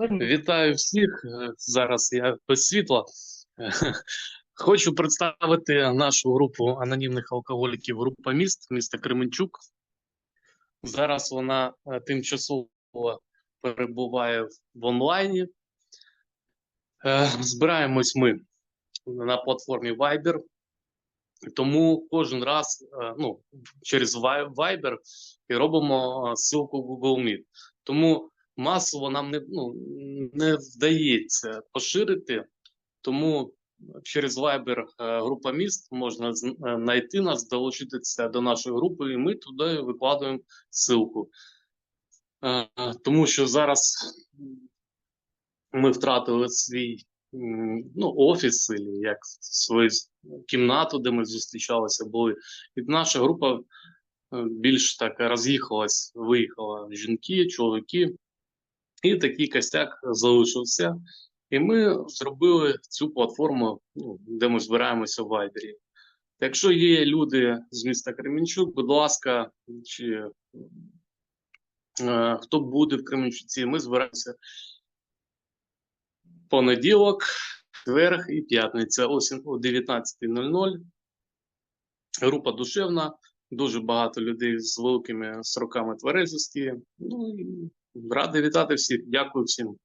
Вітаю всіх. Е, Зараз я без світла. Е, Хочу представити нашу групу анонімних алкоголіків група міст міста Кременчук. Зараз вона е, тимчасово перебуває в- онлайні. Збираємось ми на платформі Viber, тому кожен раз ну, через Viber і робимо ссылку в Google Meet. Тому масово нам не, ну, не вдається поширити, тому через Viber е, група міст можна е, знайти нас, долучитися до нашої групи, і ми туди викладуємо ссылку. Е, Тому що зараз ми втратили свій ну, офіс, як свою кімнату, де ми зустрічалися, були. І наша група більш так роз'їхалась, виїхала жінки, чоловіки, і такий костяк залишився. І ми зробили цю платформу, ну, де ми збираємося в Вайбері. Якщо є люди з міста Кременчук, будь ласка, чи е, хто буде в Кременчуці, ми збираємося понеділок, четверг і п'ятниця о о 19.00. Група душевна, дуже багато людей з великими сроками тверезості. Ну і радий вітати всіх. Дякую всім.